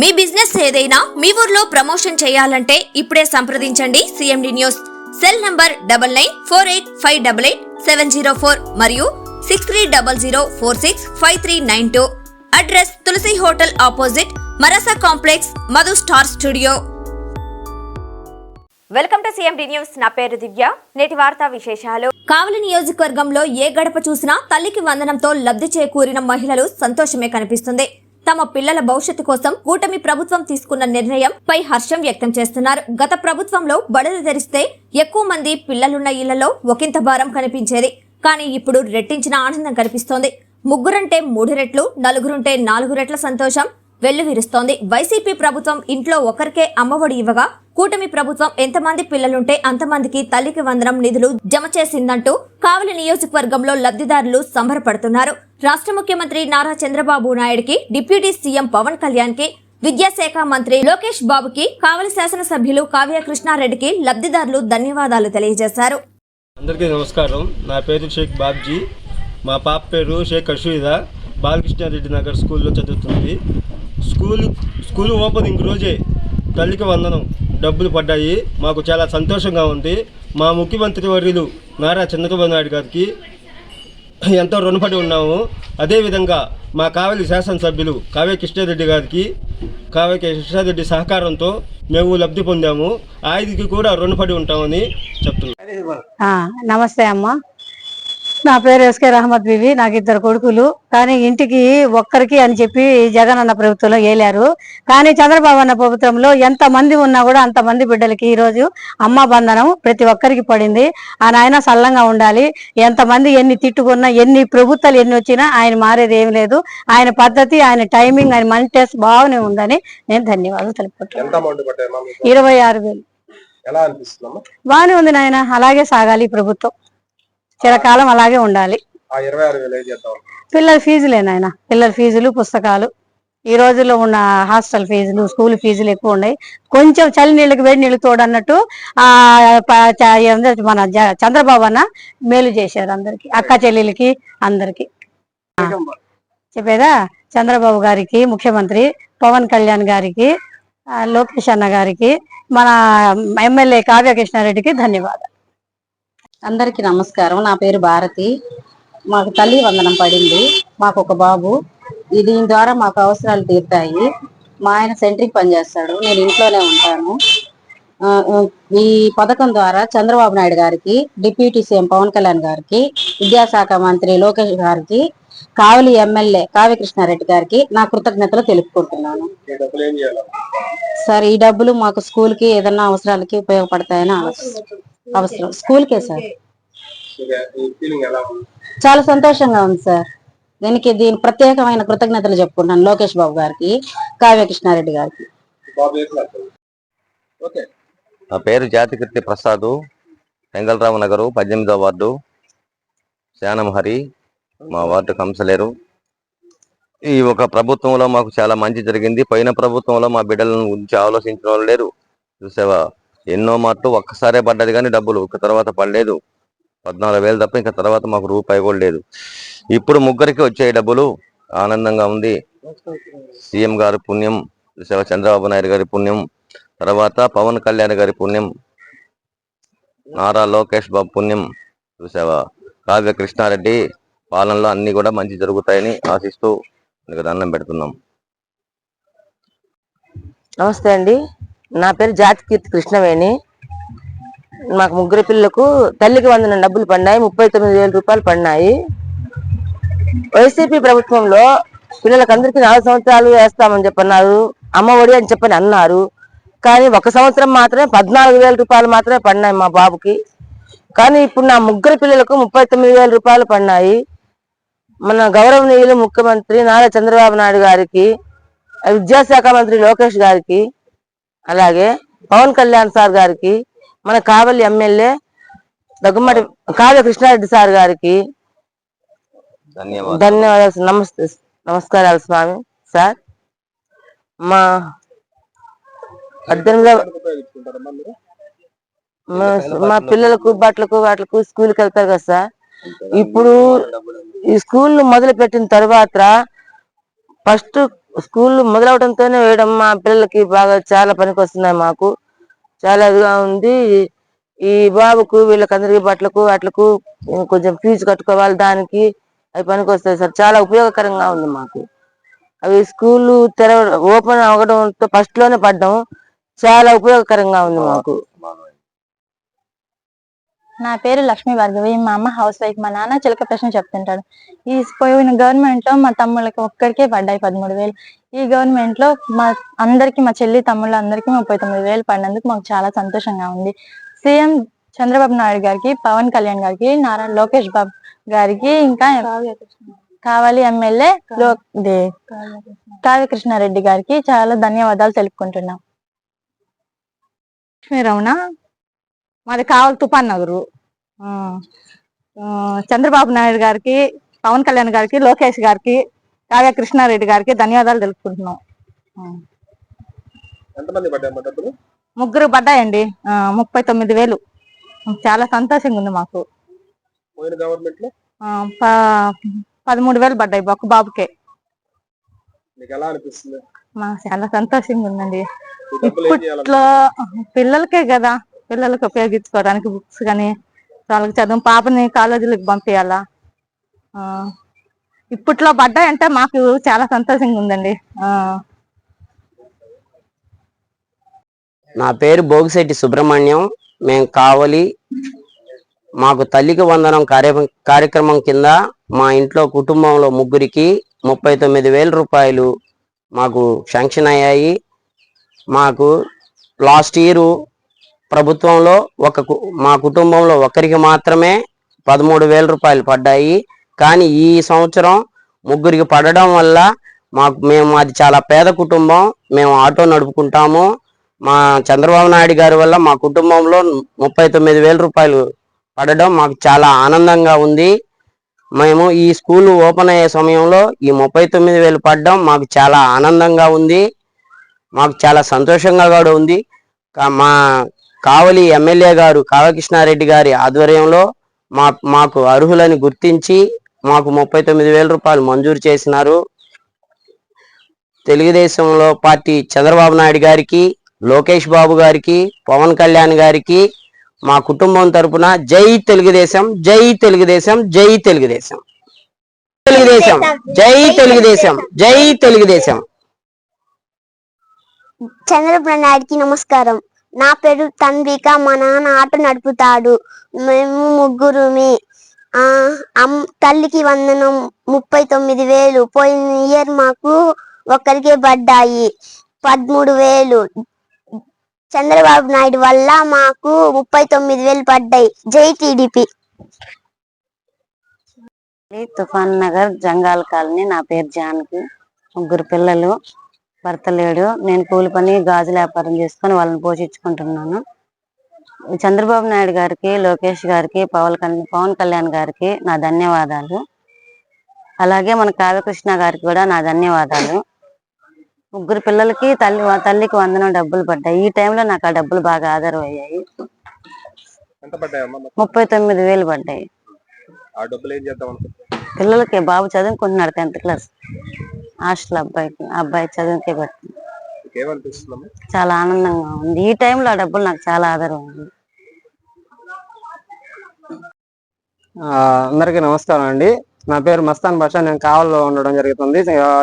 మీ business ఏదైనా మీ ఊర్లో promotion చేయాలంటే ఇప్పుడే సంప్రదించండి CMD news cell number double nine four eight five double eight seven zero four మరియు six three double zero four six five three nine two. Address Tulasi hotel opposite Marasa complex Madhu star studio. Welcome to CMD news నా పేరు దివ్య. నేటి వార్తా విశేషాలు. కావలి నియోజకవర్గంలో ఏ గడప చూసినా తల్లికి వందనంతో లబ్ధి చేకూరిన మహిళలు సంతోషమే కనిపిస్తుంది. తమ పిల్లల భవిష్యత్తు కోసం కూటమి ప్రభుత్వం తీసుకున్న నిర్ణయం పై హర్షం వ్యక్తం చేస్తున్నారు. గత ప్రభుత్వంలో బడులు తెరిస్తే ఎక్కువ మంది పిల్లలున్న ఇళ్ళలో ఒకంత భారం కనిపించేది. కానీ ఇప్పుడు రెట్టించిన ఆనందం కనిపిస్తోంది. ముగ్గురంటే మూడు రెట్లు నలుగురుంటే నాలుగు రెట్ల సంతోషం వెల్లువిరుస్తోంది. వైసీపీ ప్రభుత్వం ఇంట్లో ఒకరికే అమ్మఒడి ఇవ్వగా కూటమి ప్రభుత్వం ఎంతమంది పిల్లలుంటే అంతమందికి తల్లికి వందనం నిధులు జమ చేసిందంటూ కావలి నియోజకవర్గంలో లబ్ధిదారులు సంబరపడుతున్నారు. రాష్ట్ర ముఖ్యమంత్రి నారా చంద్రబాబు నాయుడికి డిప్యూటీ సీఎం పవన్ కళ్యాణ్కి విద్యాశాఖ మంత్రి లోకేష్ బాబుకి కావలి శాసనసభ్యులు కావ్య కృష్ణారెడ్డికి లబ్ధిదారులు ధన్యవాదాలు తెలియజేశారు. అందరికీ నమస్కారం. నా పేరు షేక్ బాబ్జీ. మా పాప పేరు షేక్ అశ్విద బాలకృష్ణారెడ్డి నగర్ స్కూల్లో చదువుతుంది. స్కూల్ స్కూల్ ఓపెనింగ్ రోజే తల్లికి వందనం. డబ్బులు పడ్డాయి. మాకు చాలా సంతోషంగా ఉంది. మా ముఖ్యమంత్రి వర్యులు నారా చంద్రబాబు నాయుడు గారికి ఎంతో రుణపడి ఉన్నాము. అదేవిధంగా మా కావలి శాసనసభ్యులు కావ్య కృష్ణారెడ్డి గారికి కావ్య కృష్ణారెడ్డి సహకారంతో మేము లబ్ధి పొందాము. ఆయనకి కూడా రుణపడి ఉంటామని చెప్తున్నాం. నమస్తే అమ్మ. నా పేరు ఎస్కే రహమద్ బీవి నాకు ఇద్దరు కొడుకులు. కానీ ఇంటికి ఒక్కరికి అని చెప్పి జగన్ అన్న ప్రభుత్వంలో వేలారు కానీ చంద్రబాబు అన్న ప్రభుత్వంలో ఎంత మంది ఉన్నా కూడా అంత మంది బిడ్డలకి ఈ రోజు అమ్మ బంధనం ప్రతి ఒక్కరికి పడింది. ఆ నాయన సల్లంగా ఉండాలి. ఎంతమంది ఎన్ని తిట్టుకున్నా ఎన్ని ప్రభుత్వాలు ఎన్ని వచ్చినా ఆయన మారేది ఏం లేదు. ఆయన పద్ధతి ఆయన టైమింగ్ ఆయన మనీ టెస్ట్ బాగానే ఉందని నేను ధన్యవాదాలు తెలుపుకుంటున్నాను. ఇరవై ఆరు వేలు. బాగానే ఉంది నాయన. అలాగే సాగాలి ప్రభుత్వం. చిరకాలం అలాగే ఉండాలి. పిల్లల ఫీజులే నాయన. పిల్లల ఫీజులు పుస్తకాలు. ఈ రోజుల్లో ఉన్న హాస్టల్ ఫీజులు స్కూల్ ఫీజులు ఎక్కువ ఉన్నాయి. కొంచెం చలి నీళ్ళకి వేడి నీళ్ళు తోడు అన్నట్టు ఆ మన చంద్రబాబు అన్న మేలు చేశారు అందరికి అక్క చెల్లెలకి అందరికి. చెప్పేదా? చంద్రబాబు గారికి ముఖ్యమంత్రి పవన్ కళ్యాణ్ గారికి లోకేష్ అన్న గారికి మన ఎమ్మెల్యే కావ్య కృష్ణారెడ్డికి ధన్యవాదాలు. అందరికీ నమస్కారం. నా పేరు భారతి. మాకు తల్లి వందనం పడింది. మాకు ఒక బాబు. దీని ద్వారా మాకు అవసరాలు తీరుతాయి. మా ఆయన సెంట్రింగ్ పనిచేస్తాడు నేను ఇంట్లోనే ఉంటాను. ఈ పథకం ద్వారా చంద్రబాబు నాయుడు గారికి డిప్యూటీ సీఎం పవన్ కళ్యాణ్ గారికి విద్యాశాఖ మంత్రి లోకేష్ గారికి కావలి ఎమ్మెల్యే కావ్య కృష్ణారెడ్డి గారికి నా కృతజ్ఞతలు తెలుపుకుంటున్నాను. సార్ ఈ డబ్బులు మాకు స్కూల్కి ఏదన్నా అవసరాలకి ఉపయోగపడతాయని ఆలోచిస్తున్నాను అవసరం. స్కూల్కే సార్. చాలా సంతోషంగా ఉంది సార్. దీనికి దీని ప్రత్యేకమైన కృతజ్ఞతలు చెప్పుకుంటాను లోకేష్ బాబు గారికి కావ్య కృష్ణారెడ్డి గారికి. నా పేరు జాతికృతి ప్రసాద్ వెంగళరావు నగరు పద్దెనిమిదవ వార్డు శానం హరి మా వార్డు కంసలేరు ఈ ఒక ప్రభుత్వంలో మాకు చాలా మంచి జరిగింది. పైన ప్రభుత్వంలో మా బిడ్డల గురించి ఆలోచించిన వాళ్ళు లేరు. చూసావా? ఎన్నో మార్లు ఒక్కసారే పడ్డది కానీ డబ్బులు ఇంకా తర్వాత పడలేదు. పద్నాలుగు వేలు తప్ప ఇంకా తర్వాత మాకు రూపాయి కూడా లేదు. ఇప్పుడు ముగ్గురికి వచ్చే డబ్బులు ఆనందంగా ఉంది. సీఎం గారి పుణ్యం చంద్రబాబు నాయుడు గారి పుణ్యం తర్వాత పవన్ కళ్యాణ్ గారి పుణ్యం నారా లోకేష్ బాబు పుణ్యం చూసావా? కావ్య కృష్ణారెడ్డి పాలనలో అన్ని కూడా మంచి జరుగుతాయని ఆశిస్తూ నీకు దండం పెడుతున్నాం. నమస్తే అండి. నా పేరు జాతి కీర్తి కృష్ణవేణి. మాకు ముగ్గురు పిల్లలకు తల్లికి వందన డబ్బులు పడినాయి ముప్పై తొమ్మిది వేల రూపాయలు పడినాయి. వైసీపీ ప్రభుత్వంలో పిల్లలకు అందరికీ నాలుగు సంవత్సరాలు వేస్తామని చెప్పన్నారు అమ్మ ఒడి అని చెప్పని అన్నారు. కానీ ఒక సంవత్సరం మాత్రమే పద్నాలుగు వేల రూపాయలు మాత్రమే పడినాయి మా బాబుకి. కానీ ఇప్పుడు నా ముగ్గురు పిల్లలకు ముప్పై తొమ్మిది వేల రూపాయలు పడినాయి. మన గౌరవనీయులు ముఖ్యమంత్రి నారా చంద్రబాబు నాయుడు గారికి విద్యాశాఖ మంత్రి లోకేష్ గారికి అలాగే పవన్ కళ్యాణ్ సార్ గారికి మన కావలి ఎమ్మెల్యే దగ్గుమటి కావ్య కృష్ణారెడ్డి సార్ గారికి ధన్యవాదాలు. నమస్తే నమస్కారాలు స్వామి సార్. పద్దెనిమిదవ మా- మా పిల్లలకు బట్టలకు వాటికి స్కూల్కి వెళ్తారు కదా సార్. ఇప్పుడు ఈ స్కూల్ మొదలు పెట్టిన తర్వాత ఫస్ట్ స్కూల్ మొదలవడంతోనే వేయడం మా పిల్లలకి బాగా చాలా పనికి వస్తున్నాయి మాకు. చాలా ఇదిగా ఉంది. ఈ బాబుకు వీళ్ళకందరికి బట్టలకు వాటికు కొంచెం ఫీజు కట్టుకోవాలి. దానికి అవి పనికి వస్తాయి సార్. చాలా ఉపయోగకరంగా ఉంది మాకు. అవి స్కూల్ తెరవ ఓపెన్ అవ్వడంతో ఫస్ట్లోనే పడ్డాము. చాలా ఉపయోగకరంగా ఉంది మాకు నా పేరు లక్ష్మీ భార్గవి. మా అమ్మ హౌస్ వైఫ్ మా నాన్న చిలక ప్రశ్న చెప్తుంటాడు. ఈ పోయిన గవర్నమెంట్లో మా తమ్ముళ్ళకి ఒక్కడికే పడ్డాయి పదమూడు వేలు. ఈ గవర్నమెంట్లో మా అందరికి మా చెల్లి తమ్ముళ్ళు అందరికి ముప్పై తొమ్మిది వేలు పడినందుకు మాకు చాలా సంతోషంగా ఉంది. సీఎం చంద్రబాబు నాయుడు గారికి పవన్ కళ్యాణ్ గారికి నారా లోకేష్ బాబు గారికి ఇంకా కావాలి ఎమ్మెల్యే కావ్య కృష్ణారెడ్డి గారికి చాలా ధన్యవాదాలు తెలుపుకుంటున్నాం. లక్ష్మీ రమణ మాది కావాలి తుఫాన్ నగరు. చంద్రబాబు నాయుడు గారికి పవన్ కళ్యాణ్ గారికి లోకేష్ గారికి కావ్య కృష్ణారెడ్డి గారికి ధన్యవాదాలు తెలుపుకుంటున్నాం. ముగ్గురు పడ్డాయండి. ముప్పై తొమ్మిది వేలు. చాలా సంతోషంగా ఉంది మాకు. పదమూడు వేలు పడ్డాయి ఒక బాబుకే. చాలా సంతోషంగా ఉందండి. ఇప్పట్లో పిల్లలకే కదా. పిల్లలకు ఉపయోగించుకోవడానికి బుక్స్ కానీ వాళ్ళకి చదువు పాపని కాలేజీలకు పంపించాలా ఇప్పట్లో పడ్డాయంటే మాకు చాలా సంతోషంగా ఉందండి నా పేరు భోగిశెట్టి సుబ్రహ్మణ్యం. మేము కావలి. మాకు తల్లికి వందనం కార్య కార్యక్రమం కింద మా ఇంట్లో కుటుంబంలో ముగ్గురికి ముప్పై తొమ్మిది వేల రూపాయలు మాకు శాంక్షన్ అయ్యాయి. మాకు లాస్ట్ ఇయర్ ప్రభుత్వంలో ఒక కు- మా కుటుంబంలో ఒకరికి మాత్రమే పదమూడు వేల రూపాయలు పడ్డాయి. కానీ ఈ సంవత్సరం ముగ్గురికి పడడం వల్ల మాకు మేము అది చాలా పేద కుటుంబం. మేము ఆటో నడుపుకుంటాము. మా చంద్రబాబు నాయుడు గారి వల్ల మా కుటుంబంలో ముప్పై తొమ్మిది వేల రూపాయలు పడడం మాకు చాలా ఆనందంగా ఉంది. మేము ఈ స్కూల్ ఓపెన్ అయ్యే సమయంలో ఈ ముప్పై తొమ్మిది వేలు పడడం మాకు చాలా ఆనందంగా ఉంది. మాకు చాలా సంతోషంగా కూడా ఉంది. మా కావలి ఎమ్మెల్యే గారు కావకృష్ణారెడ్డి గారి ఆధ్వర్యంలో మా మాకు అర్హులని గుర్తించి మాకు ముప్పై తొమ్మిది వేల రూపాయలు మంజూరు చేసినారు. తెలుగుదేశంలో పార్టీ చంద్రబాబు నాయుడు గారికి లోకేష్ బాబు గారికి పవన్ కళ్యాణ్ గారికి మా కుటుంబం తరపున జై తెలుగుదేశం జై తెలుగుదేశం జై తెలుగుదేశం. తెలుగుదేశం జై తెలుగుదేశం జై తెలుగుదేశం. చంద్రబాబు నాయుడికి నమస్కారం. నా పేరు తన్విక మా నాన్న ఆటో నడుపుతాడు. మేము ముగ్గురుమి. తల్లికి వందనం ముప్పై తొమ్మిది వేలు. పోయిన ఇయర్ మాకు ఒక్కరికే పడ్డాయి పదమూడు వేలు. చంద్రబాబు నాయుడు వల్ల మాకు ముప్పై తొమ్మిది వేలు పడ్డాయి. జై టీడీపీ. తుఫాన్ నగర్ జంగాల్ కాలనీ. నా పేరు జానకి. ముగ్గురు పిల్లలు. భర్త లేడు. నేను కూలి పని గాజుల వ్యాపారం చేసుకొని వాళ్ళని పోషించుకుంటున్నాను. చంద్రబాబు నాయుడు గారికి లోకేష్ గారికి పవన్ కళ్యాణ్ పవన్ కళ్యాణ్ గారికి నా ధన్యవాదాలు. అలాగే మన కావ్యకృష్ణ గారికి కూడా నా ధన్యవాదాలు. ముగ్గురు పిల్లలకి తల్లి తల్లికి వందనం డబ్బులు పడ్డాయి. ఈ టైంలో నాకు ఆ డబ్బులు బాగా ఆధారం అయ్యాయి? ముప్పై తొమ్మిది వేలు పడ్డాయి. పిల్లలకి బాబు చదువుకుంటున్నాడు టెన్త్ క్లాస్. హాస్టల్ అబ్బాయికి అబ్బాయి చదువుకే ఏమనిపిస్తుందమ్మా చాలా ఆనందంగా ఉంది. ఈ టైంలో ఆ డబ్బులు నాకు చాలా ఆధారం ఉంది. అందరికీ నమస్కారం అండి. నా పేరు మస్తాన్ బాషా. నేను కావల్లో ఉండడం జరుగుతుంది.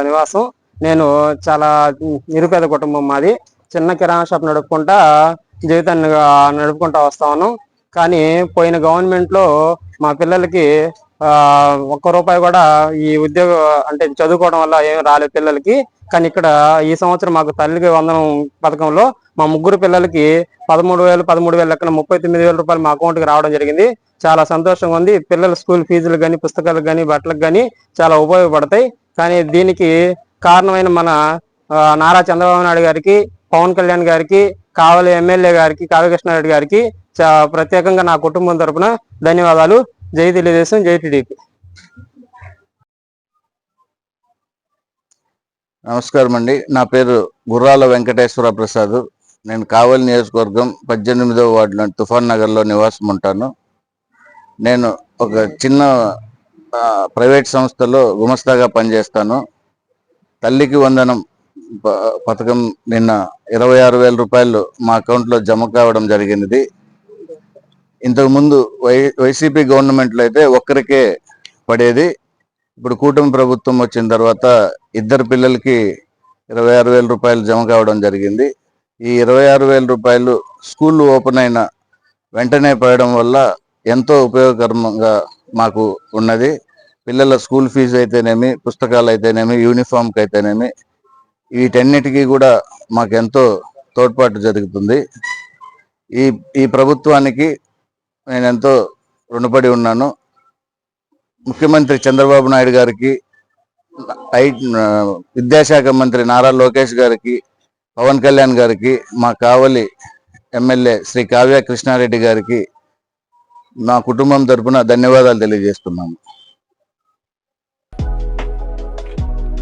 నివాసం నేను చాలా నిరుపేద కుటుంబం మాది. చిన్న కిరాణా షాప్ నడుపుకుంటా జీవితాన్ని నడుపుకుంటా వస్తాను కానీ పోయిన గవర్నమెంట్లో మా పిల్లలకి ఒక్క రూపాయి కూడా ఈ ఉద్యోగం అంటే చదువుకోవడం వల్ల ఏం రాలేదు పిల్లలకి. కానీ ఇక్కడ ఈ సంవత్సరం మాకు తల్లికి వందనం పథకంలో మా ముగ్గురు పిల్లలకి పదమూడు వేలు పదమూడు వేల లెక్కన ముప్పై తొమ్మిది వేల రూపాయలు మా అకౌంట్కి రావడం జరిగింది. చాలా సంతోషంగా ఉంది. పిల్లల స్కూల్ ఫీజులు కానీ పుస్తకాలకు కానీ బట్టలకు కానీ చాలా ఉపయోగపడతాయి. కానీ దీనికి కారణమైన మన నారా చంద్రబాబు నాయుడు గారికి పవన్ కళ్యాణ్ గారికి కావలి ఎమ్మెల్యే గారికి కావ్యకృష్ణారెడ్డి గారికి చా- ప్రత్యేకంగా నా కుటుంబం తరపున ధన్యవాదాలు. జై తెలుగుదేశం జై టీడీపీ. నమస్కారం అండి. నా పేరు గుర్రాల వెంకటేశ్వర ప్రసాద్. నేను కావలి నియోజకవర్గం పద్దెనిమిదవ వార్డులో తుఫాన్ నగర్లో నివాసం ఉంటాను. నేను ఒక చిన్న ప్రైవేట్ సంస్థలో గుమస్తాగా పనిచేస్తాను. తల్లికి వందనం పథకం నిన్న ఇరవై ఆరు వేల రూపాయలు మా అకౌంట్లో జమ కావడం జరిగినది. ఇంతకుముందు వై వైసీపీ గవర్నమెంట్లో అయితే ఒక్కరికే పడేది. ఇప్పుడు కూటమి ప్రభుత్వం వచ్చిన తర్వాత ఇద్దరు పిల్లలకి ఇరవై ఆరు వేల రూపాయలు జమ కావడం జరిగింది. ఈ ఇరవై ఆరు వేల రూపాయలు స్కూల్ ఓపెన్ అయిన వెంటనే పడడం వల్ల ఎంతో ఉపయోగకరంగా మాకు ఉన్నది. పిల్లల స్కూల్ ఫీజు అయితేనేమి పుస్తకాలు అయితేనేమి యూనిఫామ్కి అయితేనేమి వీటన్నిటికీ కూడా మాకు ఎంతో తోడ్పాటు జరుగుతుంది. ఈ ఈ ప్రభుత్వానికి నేను ఎంతో రుణపడి ఉన్నాను. ముఖ్యమంత్రి చంద్రబాబు నాయుడు గారికి ఐ విద్యాశాఖ మంత్రి నారా లోకేష్ గారికి పవన్ కళ్యాణ్ గారికి మా కావలి ఎమ్మెల్యే శ్రీ కావ్య కృష్ణారెడ్డి గారికి నా కుటుంబం తరపున ధన్యవాదాలు తెలియజేస్తున్నాను.